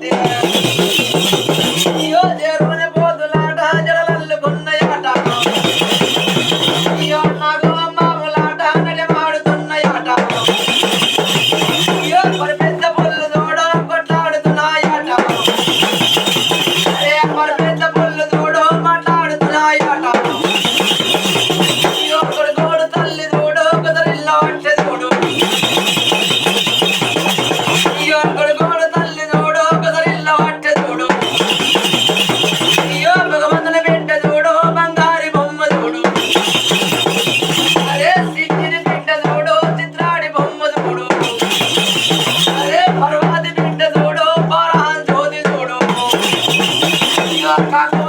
Amen. Acabou.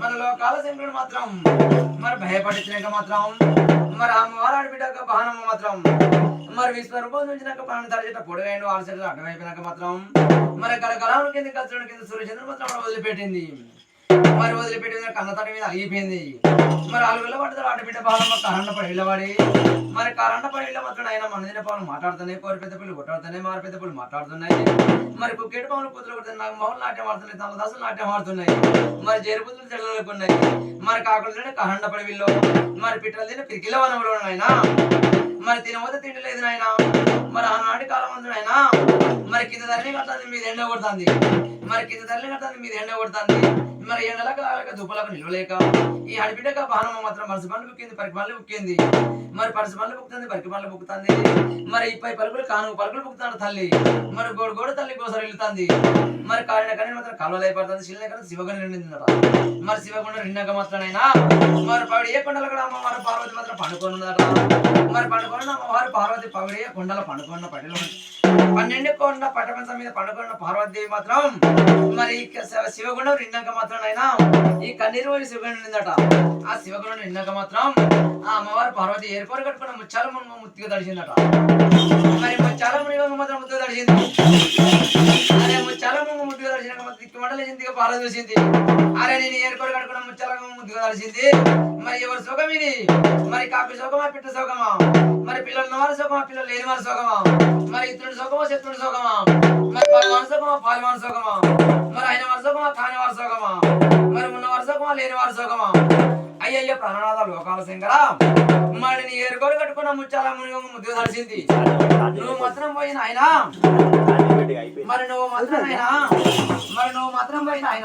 మన లోకాల శంకరుడు మాత్రం మరి భయపడించినాక మాత్రం మరి అమ్మవారు ఆడబిడ్డక బాణమ్మ మాత్రం మరి విశ్వరూపం చూసినాక ప్రాణం తరచేట పొడవైండు చెట్లు అడ్డమైపోయినాక మాత్రం మరి కలకలం కింద కచ్చడం కింద సూర్యచంద్ర మాత్రం వదిలిపెట్టింది. మరి వదిలిపెట్టిన కన్నతడి మీద అలిగిపోయింది మరి అలుగుల పడ్డది ఆడబిడ్డ బాలమ్మ కరెంట పడి ఇళ్ళవాడి మరి కరెంట పడి ఇళ్ళ ఆయన ఆయన మనదిన పాలు మాట్లాడుతున్నాయి కోరి పెద్ద పిల్లలు కొట్టాడుతున్నాయి మారి పెద్ద పిల్లలు మాట్లాడుతున్నాయి. మరి కుక్కేటి పాములు కూతురు కొడుతున్నాయి నాకు మౌలు నాట్యం ఆడుతున్నాయి తమ దాసులు నాట్యం ఆడుతున్నాయి. మరి జేరుపుతులు చెడలేకున్నాయి మరి కాకులు తినే కరెంట పడి వీళ్ళు మరి పిట్టలు తినే పిరికిల వనంలో ఆయన. మరి తినబోతే తిండి లేదు నాయన. మరి ఆనాటి కాలం అందు నాయన. మరి కింద తల్లి కట్టాలి మీద ఎండ కొడుతుంది. మరి కింద తల్లి కట్టాలి మీద ఎండ కొడుతుంది. మరి ఎండలకు ఆగక దుప్పలకు నిలవలేక ఈ అడిపిడక బాణమ్మ మాత్రం మనసు పనులు బుక్కింది పరికి పనులు బుక్కింది. మరి పరుసు పనులు బుక్కుతుంది పరికి పనులు బుక్కుతుంది. మరి ఇప్పై పలుకులు కాను పలుకులు బుక్కుతాడు తల్లి. మరి గోడు గోడు తల్లి కోసం వెళ్తుంది. మరి కాడిన కానీ మాత్రం కాలువలైపోతుంది అయిపోతుంది శిలనే కానీ శివగణ నిండిందట. మరి శివగుండ నిండాక మాత్రమైనా? మరి పవిడి ఏ కొండలు కూడా అమ్మవారు పార్వతి మాత్రం పండుకొని ఉందట మరి పండుకొని అమ్మవారు పార్వతి పవిడి ఏ కొండల పండుకున్న పడిలో పన్నెండు కొండ పట్టమంత మీద పండుకున్న పార్వతీదేవి మాత్రం మరి శివగుండం నిన్నాక మాత్రం అయినా ఈ కన్నీరు పోయి శివగుండం నిందట. ఆ శివగుండం నిన్నాక మాత్రం ఆ అమ్మవారు పార్వతి ఏర్పాటు కట్టుకున్న ముచ్చాల మునుమ ముత్తిగా తడిచిందట. మరి ముచ్చాల మునిగంగ మాత్రం ముత్తిగా తడిచింది. అరే ముచ్చాల మునుమ ముత్తిగా చూసింది అరే నేను ఏర్పాటు కట్టుకున్న ముచ్చాల మునుమ ముత్తిగా మరి ఎవరు సుఖం ఇది? మరి కాపీ సుఖమా పిట్ట సుఖమా మరి పిల్లలు నవారు సుఖమా పిల్లలు లేని వారి సుఖమా మరి ఇతరుడు సుఖమా శత్రుడు సుఖమా మరి పాల్వాని సుఖమా పాల్వాని సుఖమా మరి అయిన వారి సుఖమా కాని వారి సుఖమా మరి ఉన్న వారి సుఖమా లేని వారి సుఖమా అయ్యయ్య ప్రాణనాథ లోకాల శంకరా. మరి నీ ఏరుకోరు కట్టుకున్న ముచ్చాల మునిగ ముద్దు తడిసింది. నువ్వు మాత్రం పోయిన ఆయన మరి నువ్వు మాత్రం అయినా మరి నువ్వు మాత్రం పోయిన ఆయన.